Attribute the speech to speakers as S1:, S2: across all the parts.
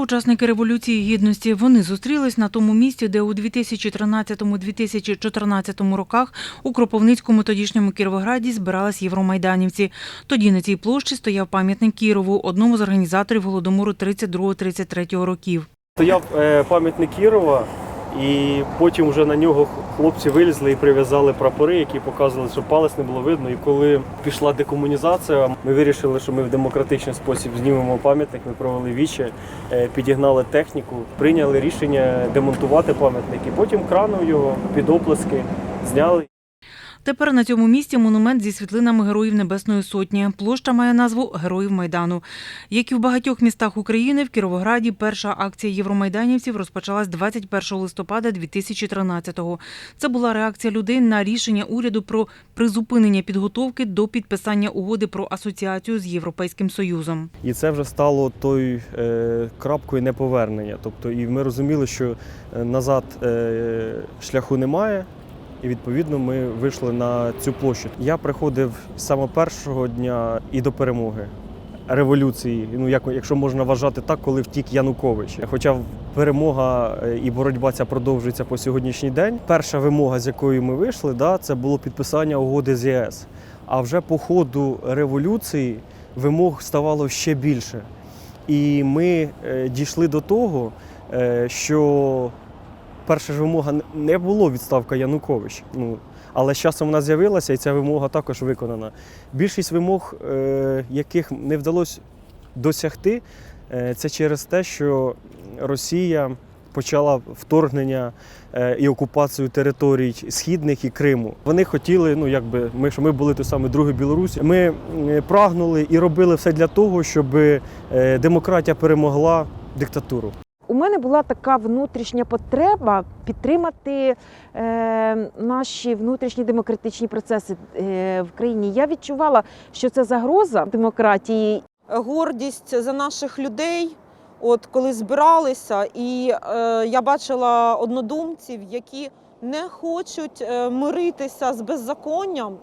S1: учасники Революції Гідності. Вони зустрілись на тому місці, де у 2013-2014 роках у Кропивницькому тодішньому Кіровограді збирались євромайданівці. Тоді на цій площі стояв пам'ятник Кірову, одному з організаторів голодомору 32-33 років.
S2: Стояв е, пам'ятник Кірова, і потім вже на нього хлопці вилізли і прив'язали прапори, які показували, що палець не було видно. І коли пішла декомунізація, ми вирішили, що ми в демократичний спосіб знімемо пам'ятник. Ми провели віче, е, підігнали техніку, прийняли рішення демонтувати пам'ятник. І потім краном його під оплески зняли.
S1: Тепер на цьому місці монумент зі світлинами Героїв Небесної Сотні. Площа має назву Героїв Майдану. Як і в багатьох містах України, в Кіровограді перша акція євромайданівців розпочалась 21 листопада 2013-го. Це була реакція людей на рішення уряду про призупинення підготовки до підписання угоди про асоціацію з Європейським Союзом.
S2: І це вже стало той е, крапкою неповернення. Тобто, і ми розуміли, що е, назад е, шляху немає. І відповідно ми вийшли на цю площу. Я приходив з самого першого дня і до перемоги революції. Ну як якщо можна вважати так, коли втік Янукович. Хоча перемога е, і боротьба ця продовжується по сьогоднішній день. Перша вимога, з якою ми вийшли, да, це було підписання угоди з ЄС. А вже по ходу революції вимог ставало ще більше. І ми е, дійшли до того, е, що перша ж вимога не було відставка Янукович. Ну, але з часом вона з'явилася, і ця вимога також виконана. Більшість вимог, е, яких не вдалося досягти, е, це через те, що Росія почала вторгнення е, і окупацію територій східних і Криму. Вони хотіли, ну якби ми що ми були той самий другий Білорусі. Ми е, прагнули і робили все для того, щоб е, демократія перемогла диктатуру.
S3: У мене була така внутрішня потреба підтримати е, наші внутрішні демократичні процеси е, в країні. Я відчувала, що це загроза демократії.
S4: гордість за наших людей. От коли збиралися, і е, я бачила однодумців, які не хочуть е, миритися з беззаконням,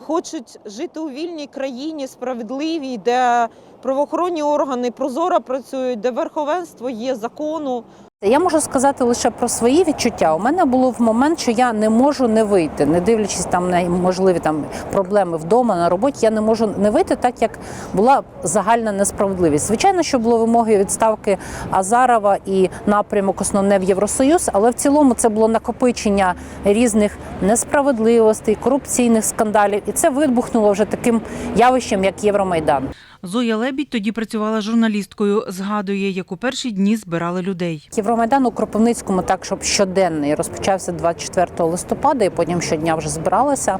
S4: хочуть жити у вільній країні, справедливій, де правоохоронні органи прозоро працюють, де верховенство є закону.
S5: Я можу сказати лише про свої відчуття. У мене було в момент, що я не можу не вийти, не дивлячись там на можливі там проблеми вдома на роботі. Я не можу не вийти, так як була загальна несправедливість. Звичайно, що було вимоги відставки Азарова і напрямок основне в Євросоюз, але в цілому це було накопичення різних несправедливостей, корупційних скандалів, і це вибухнуло вже таким явищем, як Євромайдан.
S1: Зоя Лебідь тоді працювала журналісткою. Згадує, як у перші дні збирали людей.
S5: Євромайдан у Кропивницькому так, щоб щоденний розпочався 24 листопада, і потім щодня вже збиралися.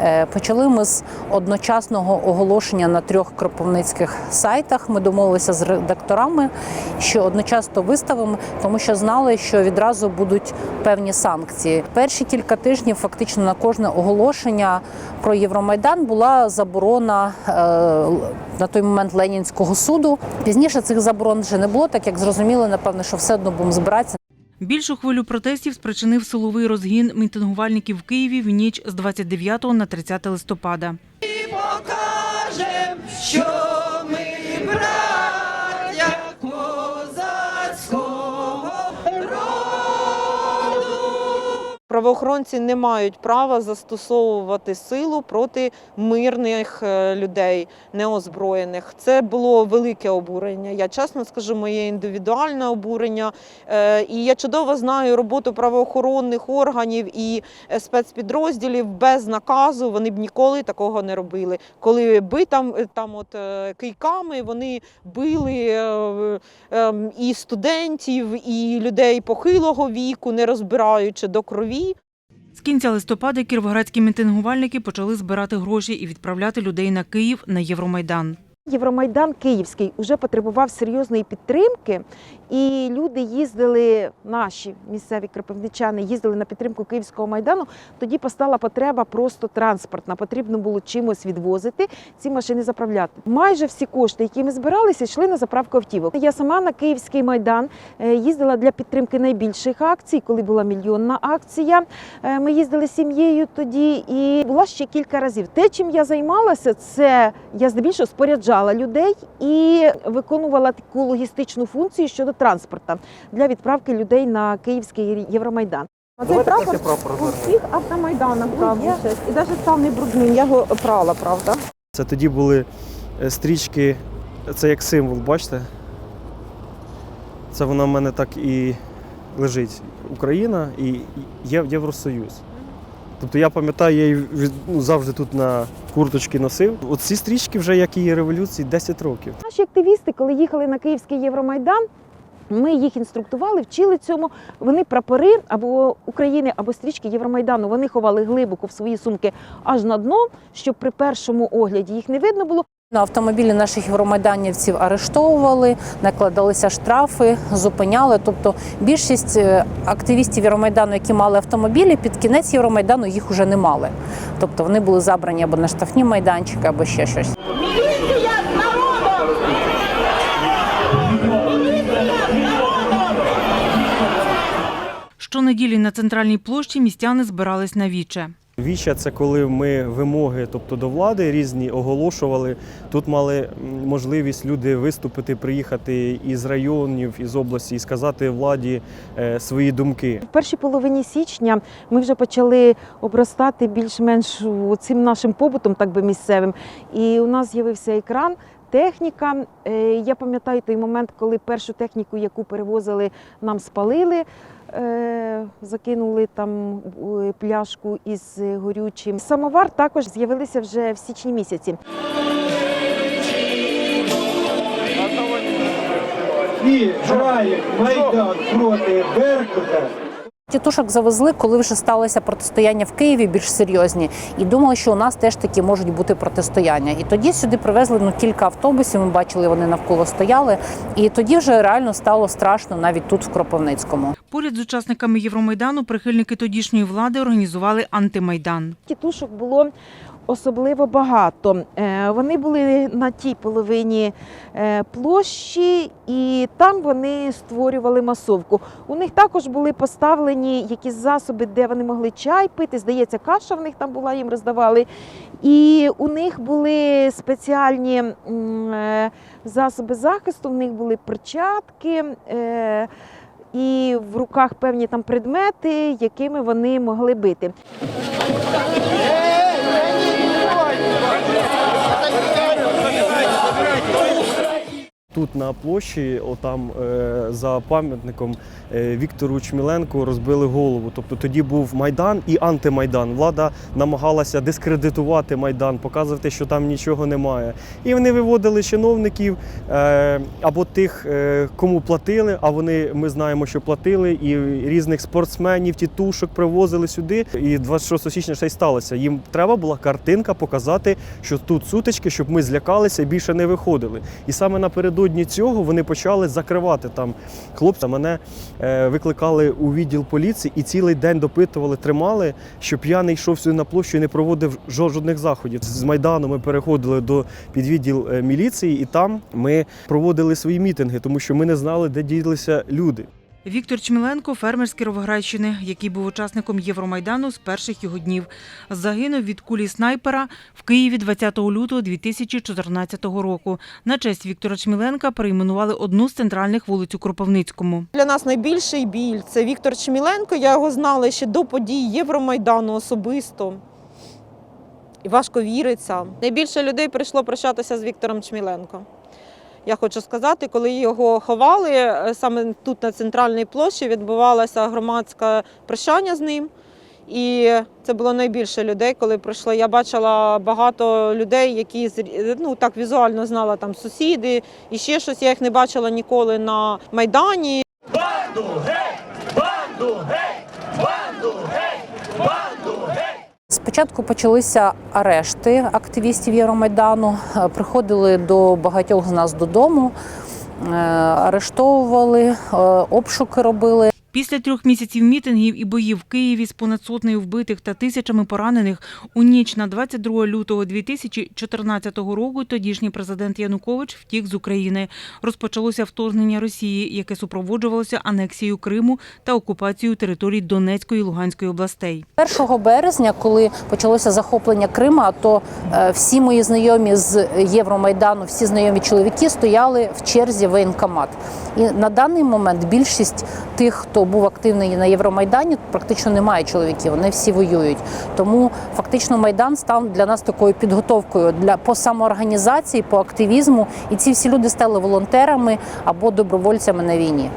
S5: Е, Почали ми з одночасного оголошення на трьох кропивницьких сайтах. Ми домовилися з редакторами, що одночасно виставимо, тому що знали, що відразу будуть певні санкції. Перші кілька тижнів фактично на кожне оголошення про Євромайдан була заборона е, на той момент Ленінського суду. Пізніше цих заборон вже не було, так як зрозуміли, напевно, що все одно будемо збиратися.
S1: Більшу хвилю протестів спричинив силовий розгін мітингувальників в Києві в ніч з 29 на 30 листопада.
S4: Покажем, що ми браття Правоохоронці не мають права застосовувати силу проти мирних е, людей, неозброєних. Це було велике обурення. Я чесно скажу, моє індивідуальне обурення. Е, І я чудово знаю роботу правоохоронних органів і е, спецпідрозділів без наказу. Вони б ніколи такого не робили. Коли би там, там от кийками вони били е, е, і студентів, і людей похилого віку, не розбираючи до крові.
S1: Кінця листопада кіровоградські мітингувальники почали збирати гроші і відправляти людей на Київ на Євромайдан.
S3: Євромайдан Київський вже потребував серйозної підтримки, і люди їздили, наші місцеві кропивничани їздили на підтримку Київського майдану. Тоді постала потреба просто транспортна. Потрібно було чимось відвозити ці машини заправляти. Майже всі кошти, які ми збиралися, йшли на заправку автівок. Я сама на Київський майдан е, їздила для підтримки найбільших акцій, коли була мільйонна акція. Е, Ми їздили з сім'єю тоді, і була ще кілька разів. Те, чим я займалася, це я здебільшого споряджалася зустрічала людей і виконувала таку логістичну функцію щодо транспорту для відправки людей на Київський Євромайдан. А цей прапор у всіх автомайданах брав участь і навіть став не брудним. Я його прала, правда.
S2: Це тоді були е, стрічки, це як символ, бачите? Це вона в мене так і лежить. Україна і Євросоюз. Тобто я пам'ятаю, я її ну, завжди тут на курточки носив. От ці стрічки вже як її революції 10 років.
S3: Наші активісти, коли їхали на Київський Євромайдан, ми їх інструктували, вчили цьому. Вони прапори або України, або стрічки Євромайдану. Вони ховали глибоко в свої сумки аж на дно, щоб при першому огляді їх не видно було.
S5: На автомобілі наших євромайданівців арештовували, накладалися штрафи, зупиняли. Тобто більшість е, активістів Євромайдану, які мали автомобілі, під кінець Євромайдану їх вже не мали. Тобто вони були забрані або на штрафні майданчики, або ще щось.
S6: Міліція з народом! Міліція з народом!
S1: Щонеділі на центральній площі містяни збирались на віче.
S2: Віча це коли ми вимоги, тобто до влади різні оголошували. Тут мали можливість люди виступити, приїхати із районів, із області і сказати владі е, свої думки.
S3: В першій половині січня ми вже почали обростати більш-менш цим нашим побутом, так би місцевим. І у нас з'явився екран. Техніка. Е, Я пам'ятаю той момент, коли першу техніку, яку перевозили, нам спалили, закинули там е, пляшку із горючим. Самовар також з'явилися вже в січні місяці.
S7: і грає Майдан проти Беркута.
S5: Тітушок завезли, коли вже сталося протистояння в Києві більш серйозні, і думали, що у нас теж такі можуть бути протистояння. І тоді сюди привезли ну кілька автобусів. Ми бачили, вони навколо стояли. І тоді вже реально стало страшно навіть тут, в Кропивницькому.
S1: Поряд з учасниками Євромайдану прихильники тодішньої влади організували антимайдан.
S3: Тітушок було особливо багато. Е, Вони були на тій половині е, площі, і там вони створювали масовку. У них також були поставлені якісь засоби, де вони могли чай пити. Здається, каша в них там була, їм роздавали. І у них були спеціальні е, засоби захисту, в них були перчатки. І в руках певні там предмети, якими вони могли бити.
S2: Тут на площі, отам е, за пам'ятником е, Віктору Чміленку розбили голову. Тобто тоді був майдан і антимайдан. Влада намагалася дискредитувати майдан, показувати, що там нічого немає. І вони виводили чиновників е, або тих, кому платили. А вони ми знаємо, що платили, і різних спортсменів, тітушок привозили сюди. І 26 січня ще й сталося. Їм треба була картинка показати, що тут сутички, щоб ми злякалися і більше не виходили. І саме напередодні цього вони почали закривати там хлопця. Мене е, викликали у відділ поліції і цілий день допитували, тримали, щоб я не йшов сюди на площу і не проводив жодних заходів. З майдану ми переходили до підвідділ е, міліції, і там ми проводили свої мітинги, тому що ми не знали, де ділися люди.
S1: Віктор Чміленко, фермер з Кіровоградщини, який був учасником Євромайдану з перших його днів. Загинув від кулі снайпера в Києві 20 лютого 2014 року. На честь Віктора Чміленка перейменували одну з центральних вулиць у Кропивницькому.
S4: Для нас найбільший біль це Віктор Чміленко. Я його знала ще до подій Євромайдану особисто. І важко віриться. Найбільше людей прийшло прощатися з Віктором Чміленко. Я хочу сказати, коли його ховали, е, саме тут на центральній площі відбувалося громадське прощання з ним. І це було найбільше людей, коли прийшло. Я бачила багато людей, які ну так візуально знала там сусіди і ще щось. Я їх не бачила ніколи на майдані.
S5: Спочатку почалися арешти активістів Євромайдану. Е, Приходили до багатьох з нас додому, е, арештовували, е, обшуки робили.
S1: Після трьох місяців мітингів і боїв в Києві з понад сотнею вбитих та тисячами поранених у ніч на 22 лютого 2014 року тодішній президент Янукович втік з України. Розпочалося вторгнення Росії, яке супроводжувалося анексією Криму та окупацією територій Донецької і Луганської областей.
S5: 1 березня, коли почалося захоплення Крима, то е, всі мої знайомі з Євромайдану, всі знайомі чоловіки стояли в черзі в воєнкомат. І на даний момент більшість тих, хто був активний на Євромайдані, практично немає чоловіків. Вони всі воюють. Тому фактично майдан став для нас такою підготовкою для по самоорганізації, по активізму. І ці всі люди стали волонтерами або добровольцями на війні.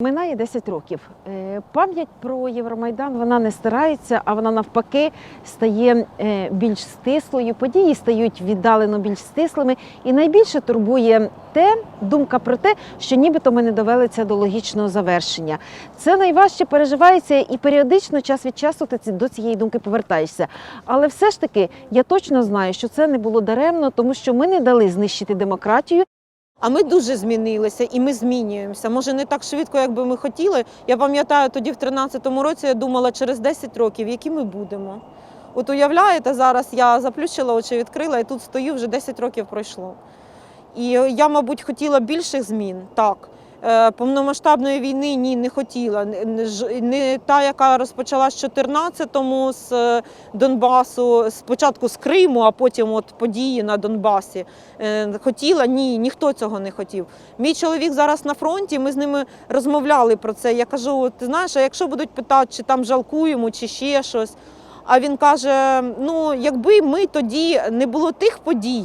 S3: Минає 10 років. Е, Пам'ять про Євромайдан вона не стирається, а вона навпаки стає е, більш стислою. Події стають віддалено більш стислими. І найбільше турбує те, думка про те, що нібито ми не довели це до логічного завершення. Це найважче переживається, і періодично, час від часу, ти до цієї думки повертаєшся. Але все ж таки я точно знаю, що це не було даремно, тому що ми не дали знищити демократію.
S4: А ми дуже змінилися і ми змінюємося. Може, не так швидко, як би ми хотіли. Я пам'ятаю, тоді в 13-му році я думала через 10 років, які ми будемо. От уявляєте, зараз я заплющила очі, відкрила і тут стою, вже 10 років пройшло. І я, мабуть, хотіла більших змін, так. Е, Повномасштабної війни ні, не хотіла. Не- та, яка розпочалась в 14-му з е, Донбасу, спочатку з Криму, а потім от події на Донбасі. Е, Хотіла? Ні, ніхто цього не хотів. Мій чоловік зараз на фронті. Ми з ними розмовляли про це. Я кажу: ти знаєш, а якщо будуть питати, чи там жалкуємо, чи ще щось. А він каже: ну, якби ми тоді не було тих подій,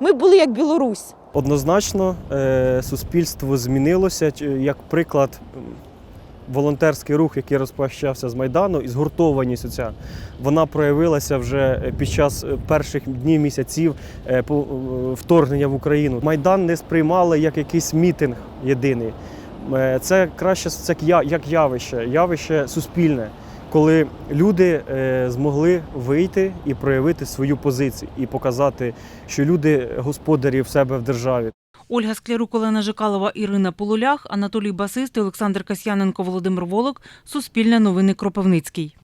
S4: ми були як Білорусь.
S2: Однозначно, е, суспільство змінилося. Як приклад, волонтерський рух, який розпочався з Майдану, і згуртованість ця, вона проявилася вже е, під час е, перших днів місяців по- вторгнення в Україну. Майдан не сприймали як якийсь мітинг єдиний. Це краще це як явище, явище суспільне. Коли люди е, змогли вийти і проявити свою позицію, і показати, що люди господарі в себе в державі.
S1: Ольга Склярук, Олена Жикалова, Ірина Полулях, Анатолій Басист, Олександр Касьяненко, Володимир Волок. Суспільне новини Кропивницький.